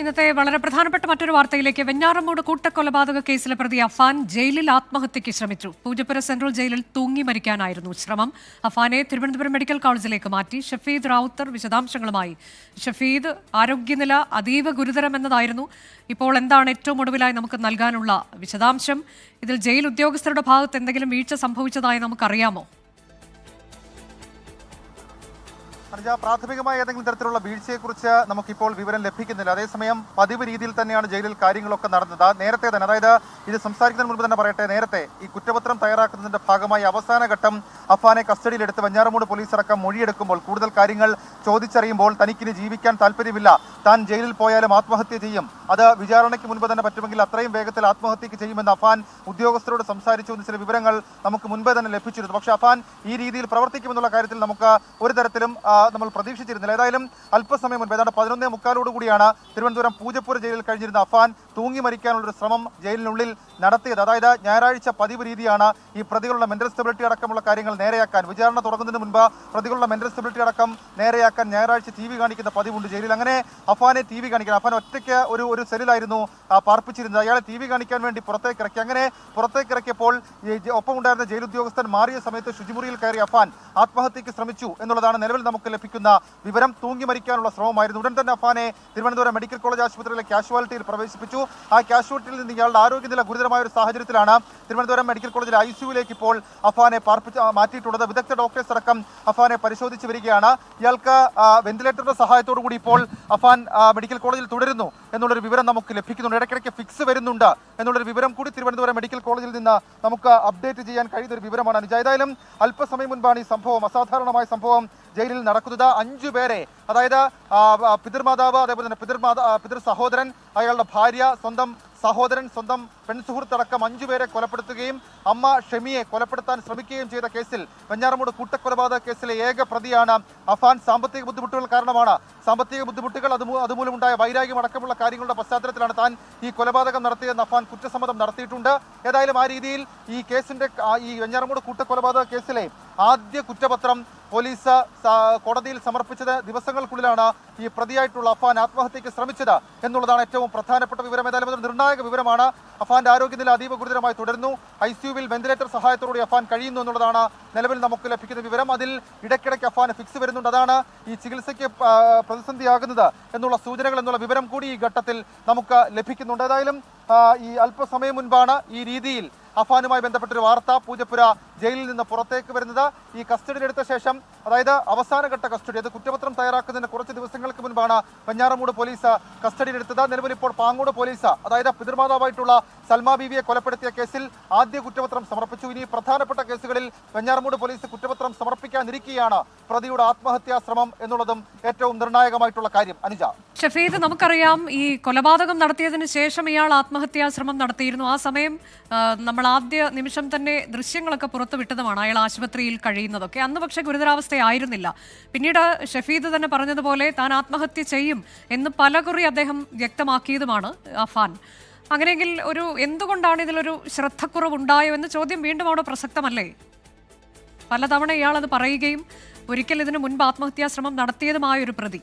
ഇന്നത്തെ വളരെ പ്രധാനപ്പെട്ട മറ്റൊരു വാർത്തയിലേക്ക് വെഞ്ഞാറമൂട് കൂട്ടക്കൊലപാതക കേസിലെ പ്രതി അഫാൻ ജയിലിൽ ആത്മഹത്യയ്ക്ക് ശ്രമിച്ചു. പൂജപ്പുര സെൻട്രൽ ജയിലിൽ തൂങ്ങി മരിക്കാനായിരുന്നു ശ്രമം. അഫാനെ തിരുവനന്തപുരം മെഡിക്കൽ കോളേജിലേക്ക് മാറ്റി ഷഫീദ് റാവുത്തർ വിശദാംശങ്ങളുമായി. ഷഫീദ് ആരോഗ്യനില അതീവ ഗുരുതരമെന്നതായിരുന്നു ഇപ്പോൾ എന്താണ് ഏറ്റവും ഒടുവിലായി നമുക്ക് നൽകാനുള്ള വിശദാംശം? ഇതിൽ ജയിൽ ഉദ്യോഗസ്ഥരുടെ ഭാഗത്ത് എന്തെങ്കിലും വീഴ്ച സംഭവിച്ചതായി നമുക്കറിയാമോ? അനുജ പ്രാഥമികമായ ഏതെങ്കിലും തരത്തിലുള്ള വീഴ്ചയെക്കുറിച്ച് നമുക്കിപ്പോൾ വിവരം ലഭിക്കുന്നില്ല. അതേസമയം പതിവ് രീതിയിൽ തന്നെയാണ് ജയിലിൽ കാര്യങ്ങളൊക്കെ നടന്നത്. നേരത്തെ തന്നെ അതായത് ഇത് സംസാരിക്കുന്നതിന് മുൻപ് തന്നെ പറയട്ടെ നേരത്തെ ഈ കുറ്റപത്രം തയ്യാറാക്കുന്നതിന്റെ ഭാഗമായി അവസാന ഘട്ടം അഫാനെ കസ്റ്റഡിയിലെടുത്ത് വെഞ്ഞാറമൂട് പോലീസ് അടക്കം മൊഴിയെടുക്കുമ്പോൾ കൂടുതൽ കാര്യങ്ങൾ ചോദിച്ചറിയുമ്പോൾ തനിക്കിനി ജീവിക്കാൻ താല്പര്യമില്ല. താൻ ജയിലിൽ പോയാലും ആത്മഹത്യ ചെയ്യും. അത് വിചാരണയ്ക്ക് മുൻപ് തന്നെ പറ്റുമെങ്കിൽ അത്രയും വേഗത്തിൽ ആത്മഹത്യക്ക് ചെയ്യുമെന്ന് അഫാൻ ഉദ്യോഗസ്ഥരോട് സംസാരിച്ചു എന്ന് ചില വിവരങ്ങൾ നമുക്ക് മുൻപേ തന്നെ ലഭിച്ചിരുന്നു. പക്ഷേ അഫാൻ ഈ രീതിയിൽ പ്രവർത്തിക്കുമെന്നുള്ള കാര്യത്തിൽ നമുക്ക് ഒരു തരത്തിലും നമ്മൾ പ്രതീക്ഷിച്ചിരുന്നില്ല. ഏതായാലും അല്പസമയം മുൻപ് ഏതാണ്ട് പതിനൊന്നേ മുക്കാലോട് കൂടിയാണ് തിരുവനന്തപുരം പൂജപ്പുര ജയിലിൽ കഴിഞ്ഞിരുന്ന അഫാൻ തൂങ്ങി മരിക്കാനുള്ളൊരു ശ്രമം ജയിലിനുള്ളിൽ നടത്തിയത്. അതായത് ഞായറാഴ്ച പതിവ് രീതിയാണ് ഈ പ്രതികളുടെ മെന്റൽ സ്റ്റെബിലിറ്റി അടക്കമുള്ള കാര്യങ്ങൾ നേരെയാക്കാൻ. വിചാരണ തുടങ്ങുന്നതിന് മുൻപ് പ്രതികളുടെ മെന്റൽ സ്റ്റെബിലിറ്റി അടക്കം നേരെയാക്കാൻ ഞായറാഴ്ച ടി വി കാണിക്കുന്ന പതിവുണ്ട് ജയിലിൽ. അങ്ങനെ അഫാനെ ടി വി കാണിക്കുന്നത് അഫാൻ ഒറ്റയ്ക്ക് ഒരു ഒരു സെല്ലിലായിരുന്നു പാർപ്പിച്ചിരുന്നത്. അയാളെ ടി വി കാണിക്കാൻ വേണ്ടി പുറത്തേക്ക് ഇറക്കി. അങ്ങനെ പുറത്തേക്ക് ഇറക്കിയപ്പോൾ ഒപ്പമുണ്ടായിരുന്ന ജയിൽ ഉദ്യോഗസ്ഥൻ മാറിയ സമയത്ത് ശുചിമുറിയിൽ കയറി അഫാൻ ആത്മഹത്യക്ക് ശ്രമിച്ചു എന്നുള്ളതാണ് നിലവിൽ നമുക്ക് ലഭിക്കുന്ന വിവരം. തൂങ്ങി മരിക്കാനുള്ള ശ്രമമായിരുന്നു. ഉടൻ തന്നെ അഫാനെ തിരുവനന്തപുരം മെഡിക്കൽ കോളേജ് ആശുപത്രിയിലെ കാഷ്വാലിറ്റിയിൽ പ്രവേശിപ്പിച്ചു. ആ കാഷ്വാലിറ്റിയിൽ നിന്ന് ഇയാളുടെ ആരോഗ്യനില ഗുരുതരമായ ഒരു സാഹചര്യത്തിലാണ് തിരുവനന്തപുരം മെഡിക്കൽ കോളേജിലെ ഐ സിയുലേക്ക് ഇപ്പോൾ അഫാനെ പാർപ്പിച്ച് മാറ്റിയിട്ടുള്ളത്. വിദഗ്ധ ഡോക്ടേഴ്സ് അടക്കം അഫാനെ പരിശോധിച്ച് വരികയാണ്. ഇയാൾക്ക് വെന്റിലേറ്ററുടെ സഹായത്തോടു കൂടി ഇപ്പോൾ അഫാൻ മെഡിക്കൽ കോളേജിൽ തുടരുന്നു എന്നുള്ളൊരു വിവരം നമുക്ക് ലഭിക്കുന്നുണ്ട്. ഇടയ്ക്കിടയ്ക്ക് ഫിക്സ് വരുന്നുണ്ട് എന്നുള്ളൊരു വിവരം കൂടി തിരുവനന്തപുരം മെഡിക്കൽ കോളേജിൽ നിന്ന് നമുക്ക് അപ്ഡേറ്റ് ചെയ്യാൻ കഴിയുന്ന ഒരു വിവരമാണ് അനുജ. ഏതായാലും അല്പസമയം മുൻപാണ് ഈ സംഭവം അസാധാരണമായ സംഭവം ജയിലിൽ നടക്കുന്നത് അഞ്ചു പേരെ അതായത് പിതൃമാതാവ് അതേപോലെ തന്നെ പിതൃമാതാ പിതൃ സഹോദരൻ അയാളുടെ ഭാര്യ സ്വന്തം സഹോദരൻ സ്വന്തം പെൺസുഹൃത്തടക്കം അഞ്ചു പേരെ കൊലപ്പെടുത്തുകയും അമ്മ ഷെമിയെ കൊലപ്പെടുത്താൻ ശ്രമിക്കുകയും ചെയ്ത കേസിൽ വെഞ്ഞാറമൂട് കൂട്ടക്കൊലപാതക കേസിലെ ഏക പ്രതിയാണ് അഫാൻ. സാമ്പത്തിക ബുദ്ധിമുട്ടുകൾ കാരണമാണ്. സാമ്പത്തിക ബുദ്ധിമുട്ടുകൾ അത് അതുമൂലമുണ്ടായ വൈരാഗ്യം അടക്കമുള്ള കാര്യങ്ങളുടെ പശ്ചാത്തലത്തിലാണ് താൻ ഈ കൊലപാതകം നടത്തിയെന്ന് അഫാൻ കുറ്റസമ്മതം നടത്തിയിട്ടുണ്ട്. ഏതായാലും ആ രീതിയിൽ ഈ കേസിന്റെ ഈ വെഞ്ഞാറമൂട് കൂട്ടക്കൊലപാതക കേസിലെ ആദ്യ കുറ്റപത്രം പോലീസ് കോടതിയിൽ സമർപ്പിച്ചത് ദിവസങ്ങൾക്കുള്ളിലാണ് ഈ പ്രതിയായിട്ടുള്ള അഫാൻ ആത്മഹത്യക്ക് ശ്രമിച്ചത് എന്നുള്ളതാണ് ഏറ്റവും പ്രധാനപ്പെട്ട വിവരം. ഏതായാലും നിർണായക വിവരമാണ്. അഫാന്റെ ആരോഗ്യനില അതീവ ഗുരുതരമായി തുടരുന്നു. ഐ സിയുവിൽ വെന്റിലേറ്റർ സഹായത്തോടെ അഫാൻ കഴിയുന്നു എന്നുള്ളതാണ് നിലവിൽ നമുക്ക് ലഭിക്കുന്ന വിവരം. അതിൽ ഇടയ്ക്കിടയ്ക്ക് അഫാൻ ഫിക്സ് വരുന്നുണ്ട്. അതാണ് ഈ ചികിത്സയ്ക്ക് പ്രതിസന്ധിയാകുന്നത് എന്നുള്ള സൂചനകൾ എന്നുള്ള വിവരം കൂടി ഈ ഘട്ടത്തിൽ നമുക്ക് ലഭിക്കുന്നുണ്ട്. ഏതായാലും ഈ അല്പസമയം മുൻപാണ് ഈ രീതിയിൽ അഫാനുമായി ബന്ധപ്പെട്ടൊരു വാർത്ത പൂജപ്പുര ജയിലിൽ നിന്ന് പുറത്തേക്ക് വരുന്നത്. ഈ കസ്റ്റഡിയിലെടുത്ത ശേഷം അതായത് അവസാനഘട്ട കസ്റ്റഡി അത് കുറ്റപത്രം തയ്യാറാക്കുന്നതിന് കുറച്ച് ദിവസങ്ങൾക്ക് മുൻപാണ് പഞ്ഞാറമൂട് പോലീസ് കസ്റ്റഡിയിലെടുത്തത് നിലവിൽ ഇപ്പോൾ പാങ്ങോട് പോലീസ് അതായത് പിതൃമാതാവായിട്ടുള്ള സൽമാ ബീവിയെ കൊലപ്പെടുത്തിയ കേസിൽ ആദ്യ കുറ്റപത്രം സമർപ്പിച്ചു. ഇനി പ്രധാനപ്പെട്ട കേസുകളിൽ പഞ്ഞാറമൂട് പോലീസ് കുറ്റപത്രം സമർപ്പിക്കാനിരിക്കുകയാണ് പ്രതിയുടെ ആത്മഹത്യാ ശ്രമം എന്നുള്ളതും ഏറ്റവും നിർണായകമായിട്ടുള്ള കാര്യം. അനുജ. ഷഫീദ് നമുക്കറിയാം ഈ കൊലപാതകം നടത്തിയതിന് ശേഷം ഇയാൾ ആത്മഹത്യാ ശ്രമം നടത്തിയിരുന്നു. ആ സമയം നമ്മൾ ആദ്യ നിമിഷം തന്നെ ദൃശ്യങ്ങളൊക്കെ പുറത്തുവിട്ടതുമാണ് അയാൾ ആശുപത്രിയിൽ കഴിയുന്നതൊക്കെ. അന്ന് പക്ഷേ ഗുരുതരാവസ്ഥയായിരുന്നില്ല. പിന്നീട് ഷഫീദ് തന്നെ പറഞ്ഞതുപോലെ താൻ ആത്മഹത്യ ചെയ്യും എന്ന് പലകുറി അദ്ദേഹം വ്യക്തമാക്കിയതുമാണ് അഫാൻ അങ്ങനെയെങ്കിൽ ഒരു എന്തുകൊണ്ടാണ് ഇതിലൊരു ശ്രദ്ധക്കുറവ് ഉണ്ടായോ എന്ന ചോദ്യം വീണ്ടും അവിടെ പ്രസക്തമല്ലേ? പലതവണ ഇയാൾ അത് പറയുകയും ഒരിക്കൽ ഇതിനു മുൻപ് ആത്മഹത്യാ ശ്രമം നടത്തിയതുമായ ഒരു പ്രതി.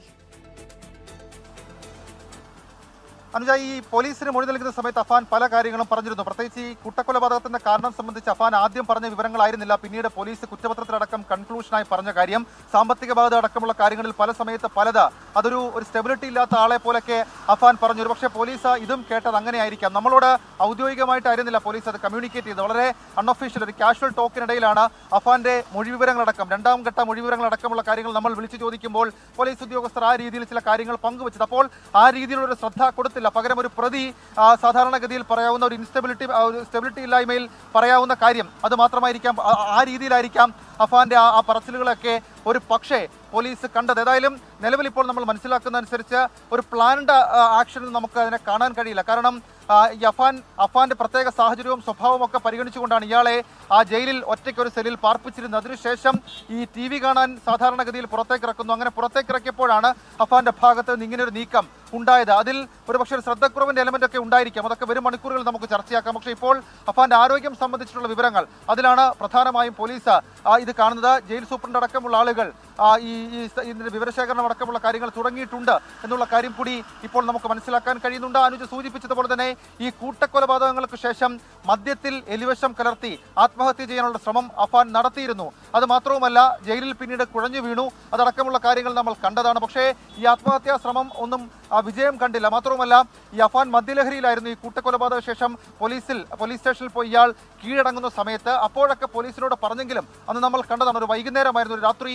അനുജ ഈ പോലീസിന് മൊഴി നൽകുന്ന സമയത്ത് അഫാൻ പല കാര്യങ്ങളും പറഞ്ഞിരുന്നു. പ്രത്യേകിച്ച് ഈ കുട്ടക്കൊലപാതകത്തിന്റെ കാരണം സംബന്ധിച്ച് അഫാൻ ആദ്യം പറഞ്ഞ വിവരങ്ങളായിരുന്നില്ല. പിന്നീട് പോലീസ് കുറ്റപത്രത്തിലടക്കം കൺക്ലൂഷനായി പറഞ്ഞ കാര്യം സാമ്പത്തിക ബാധ്യത അടക്കമുള്ള കാര്യങ്ങളിൽ പല സമയത്ത് പലത് അതൊരു ഒരു സ്റ്റെബിലിറ്റി ഇല്ലാത്ത ആളെ പോലൊക്കെ അഫാൻ പറഞ്ഞു. ഒരു പക്ഷേ പോലീസ് ഇതും കേട്ടത് അങ്ങനെയായിരിക്കാം. നമ്മളോട് ഔദ്യോഗികമായിട്ടായിരുന്നില്ല പോലീസ് അത് കമ്മ്യൂണിക്കേറ്റ് ചെയ്തത്. വളരെ അൺഒഫീഷ്യൽ ഒരു കാഷ്വൽ ടോക്കിനിടയിലാണ് അഫാന്റെ മൊഴി വിവരങ്ങളടക്കം രണ്ടാം ഘട്ട മൊഴി വിവരങ്ങളടക്കമുള്ള കാര്യങ്ങൾ നമ്മൾ വിളിച്ചു ചോദിക്കുമ്പോൾ പോലീസ് ഉദ്യോഗസ്ഥർ ആ രീതിയിൽ ചില കാര്യങ്ങൾ പങ്കുവച്ചത്. അപ്പോൾ ആ രീതിയിലുള്ള ശ്രദ്ധ കൊടുത്തില്ല. പകരം ഒരു പ്രതി സാധാരണഗതിയിൽ പറയാവുന്ന ഒരു ഇൻസ്റ്റബിലിറ്റി ഒരു സ്റ്റെബിലിറ്റി ഇല്ലായ്മയിൽ പറയാവുന്ന കാര്യം അത് മാത്രമായിരിക്കാം. ആ- രീതിയിലായിരിക്കാം അഫാന്റെ ആ പറച്ചിലുകളൊക്കെ ഒരു പക്ഷേ പോലീസ് കണ്ടത്. ഏതായാലും നിലവിൽ ഇപ്പോൾ നമ്മൾ മനസ്സിലാക്കുന്നതനുസരിച്ച് ഒരു പ്ലാൻഡ് ആക്ഷനിൽ നമുക്ക് അതിനെ കാണാൻ കഴിയില്ല. കാരണം ഈ അഫാൻ അഫാന്റെ പ്രത്യേക സാഹചര്യവും സ്വഭാവവും ഒക്കെ പരിഗണിച്ചുകൊണ്ടാണ് ഇയാളെ ആ ജയിലിൽ ഒറ്റയ്ക്ക് ഒരു സെല്ലിൽ പാർപ്പിച്ചിരുന്നത്. അതിനുശേഷം ഈ ടി വി കാണാൻ സാധാരണഗതിയിൽ പുറത്തേക്ക് ഇറക്കുന്നു. അങ്ങനെ പുറത്തേക്ക് ഇറക്കിയപ്പോഴാണ് അഫാന്റെ ഭാഗത്ത് നിന്ന് ഇങ്ങനെ ഒരു നീക്കം ഉണ്ടായത്. അതിൽ ഒരു ശ്രദ്ധക്കുറവിന്റെ എലമെന്റ് ഒക്കെ ഉണ്ടായിരിക്കാം. അതൊക്കെ വരും മണിക്കൂറുകൾ നമുക്ക് ചർച്ചയാക്കാം. പക്ഷേ ഇപ്പോൾ അഫാന്റെ ആരോഗ്യം സംബന്ധിച്ചിട്ടുള്ള വിവരങ്ങൾ അതിലാണ് പ്രധാനമായും പോലീസ് ഇത് കാണുന്നത്. ജയിൽ സൂപ്രണ്ട് അടക്കമുള്ള ആളുകൾ ഈ ഇതിന്റെ വിവരശേഖരണം അടക്കമുള്ള കാര്യങ്ങൾ തുടങ്ങിയിട്ടുണ്ട് എന്നുള്ള കാര്യം കൂടി ഇപ്പോൾ നമുക്ക് മനസ്സിലാക്കാൻ കഴിയുന്നുണ്ട്. അനുജ് സൂചിപ്പിച്ചതുപോലെ തന്നെ ഈ കൂട്ടക്കൊലപാതകങ്ങൾക്ക് ശേഷം മദ്യത്തിൽ എലിവശം കലർത്തി ആത്മഹത്യ ചെയ്യാനുള്ള ശ്രമം അഫാൻ നടത്തിയിരുന്നു. അത് മാത്രവുമല്ല ജയിലിൽ പിന്നീട് കുഴഞ്ഞു വീണു. അതടക്കമുള്ള കാര്യങ്ങൾ നമ്മൾ കണ്ടതാണ്. പക്ഷേ ഈ ആത്മഹത്യാ ശ്രമം ഒന്നും വിജയം കണ്ടില്ല. മാത്രവുമല്ല ഈ അഫാൻ മദ്യലഹരിയിലായിരുന്നു ഈ കൂട്ടക്കൊലപാതക ശേഷം പോലീസിൽ പോലീസ് സ്റ്റേഷനിൽ പോയി ഇയാൾ കീഴടങ്ങുന്ന സമയത്ത്. അപ്പോഴൊക്കെ പോലീസിനോട് പറഞ്ഞെങ്കിലും അന്ന് നമ്മൾ കണ്ടതാണ്. ഒരു വൈകുന്നേരമായിരുന്നു. ഒരു രാത്രി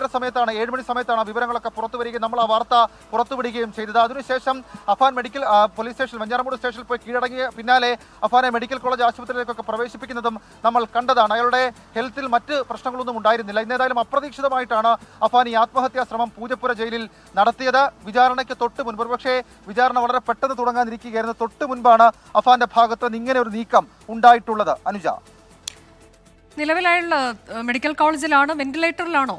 ഏഴര സമയത്താണ് ഏഴ് മണി സമയത്താണ് വിവരങ്ങളൊക്കെ പുറത്തു വരികയും നമ്മൾ ആ വാർത്ത പുറത്തുവിടുകയും ചെയ്തത്. അതിനുശേഷം Afan medical police station Venjaramoodu സ്റ്റേഷനിൽ പോയി കീഴടങ്ങിയ പിന്നാലെ അഫാനെ മെഡിക്കൽ കോളേജ് ആശുപത്രിയിലേക്കൊക്കെ പ്രവേശിപ്പിക്കുന്നതും നമ്മൾ കണ്ടതാണ്. അയാളുടെ ഹെൽത്തിൽ മറ്റ് പ്രശ്നങ്ങളൊന്നും ഉണ്ടായിരുന്നില്ല. ഇന്നേതായാലും അപ്രതീക്ഷിതമായിട്ടാണ് അഫാൻ ഈ ആത്മഹത്യാ ശ്രമം പൂജപ്പുര ജയിലിൽ നടത്തിയത്. വിചാരണയ്ക്ക് തൊട്ട് മുൻപ് പക്ഷേ വിചാരണ വളരെ പെട്ടെന്ന് തുടങ്ങാനിരിക്കുകയായിരുന്നു. തൊട്ട് മുൻപാണ് അഫാന്റെ ഭാഗത്ത് നിന്ന് ഇങ്ങനെ ഒരു നീക്കം ഉണ്ടായിട്ടുള്ളത്. അനുജ. നിലവിലായുള്ള മെഡിക്കൽ കോളേജിലാണോ വെന്റിലേറ്ററിലാണോ?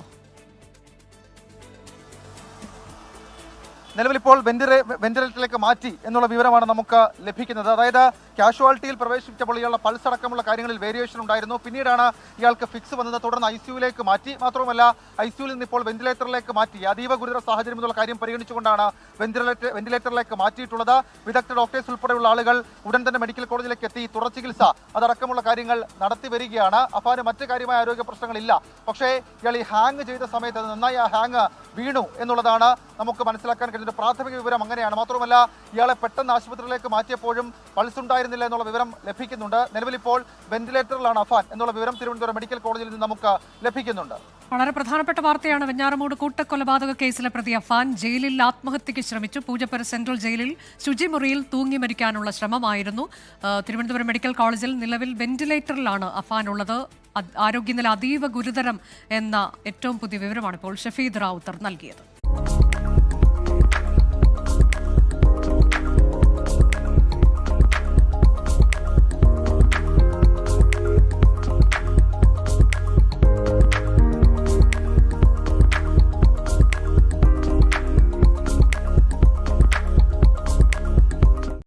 നിലവിൽ ഇപ്പോൾ വെന്റിലേ വെന്റിലേറ്ററിലേക്ക് മാറ്റി എന്നുള്ള വിവരമാണ് നമുക്ക് ലഭിക്കുന്നത്. അതായത് കാഷ്വാലിറ്റിയിൽ പ്രവേശിപ്പിച്ചപ്പോൾ ഇയാളുടെ പൾസ് അടക്കമുള്ള കാര്യങ്ങളിൽ വേരിയേഷൻ ഉണ്ടായിരുന്നു. പിന്നീടാണ് ഇയാൾക്ക് ഫിക്സ് വന്നത്. തുടർന്ന് ഐ സിയുലേക്ക് മാറ്റി. മാത്രമല്ല ഐ സിയുൽ നിന്ന് ഇപ്പോൾ വെന്റിലേറ്ററിലേക്ക് മാറ്റി. അതീവ ഗുരുതര സാഹചര്യം എന്നുള്ള കാര്യം പരിഗണിച്ചുകൊണ്ടാണ് വെന്റിലേറ്റർ വെന്റിലേറ്ററിലേക്ക് മാറ്റിയിട്ടുള്ളത്. വിദഗ്ധ ഡോക്ടേഴ്സ് ഉൾപ്പെടെയുള്ള ആളുകൾ ഉടൻ തന്നെ മെഡിക്കൽ കോളേജിലേക്ക് എത്തി തുടർ ചികിത്സ അതടക്കമുള്ള കാര്യങ്ങൾ നടത്തി വരികയാണ്. അപ്പാന് മറ്റു കാര്യമായ ആരോഗ്യ പ്രശ്നങ്ങളില്ല. പക്ഷേ ഇയാൾ ഈ ഹാങ് ചെയ്ത സമയത്ത് നന്നായി ആ ഹാങ് വീണു എന്നുള്ളതാണ് നമുക്ക് മനസ്സിലാക്കാൻ കഴിയുന്ന പ്രാഥമിക വിവരം അങ്ങനെയാണ്. മാത്രമല്ല ഇയാളെ പെട്ടെന്ന് ആശുപത്രിയിലേക്ക് മാറ്റിയപ്പോഴും പൾസ് ഉണ്ടായിരുന്നില്ല എന്നുള്ള വിവരം ലഭിക്കുന്നുണ്ട്. നിലവിൽ ഇപ്പോൾ വെന്റിലേറ്ററിലാണ് അഫാൻ എന്നുള്ള വിവരം തിരുവനന്തപുരം മെഡിക്കൽ കോളേജിൽ നിന്ന് നമുക്ക് ലഭിക്കുന്നുണ്ട്. വളരെ പ്രധാനപ്പെട്ട വാർത്തയാണ് വെഞ്ഞാറമൂട് കൂട്ടക്കൊലപാതക കേസിലെ പ്രതി അഫാൻ ജയിലിൽ ആത്മഹത്യയ്ക്ക് ശ്രമിച്ചു. പൂജപ്പുര സെൻട്രൽ ജയിലിൽ ശുചിമുറിയിൽ തൂങ്ങി മരിക്കാനുള്ള ശ്രമമായിരുന്നു. തിരുവനന്തപുരം മെഡിക്കൽ കോളേജിൽ നിലവിൽ വെന്റിലേറ്ററിലാണ് അഫാൻ ഉള്ളത്. ആരോഗ്യനില അതീവ ഗുരുതരം എന്ന ഏറ്റവും പുതിയ വിവരമാണ് ഇപ്പോൾ ഷഫീദ് റാവുത്തർ നൽകിയത്.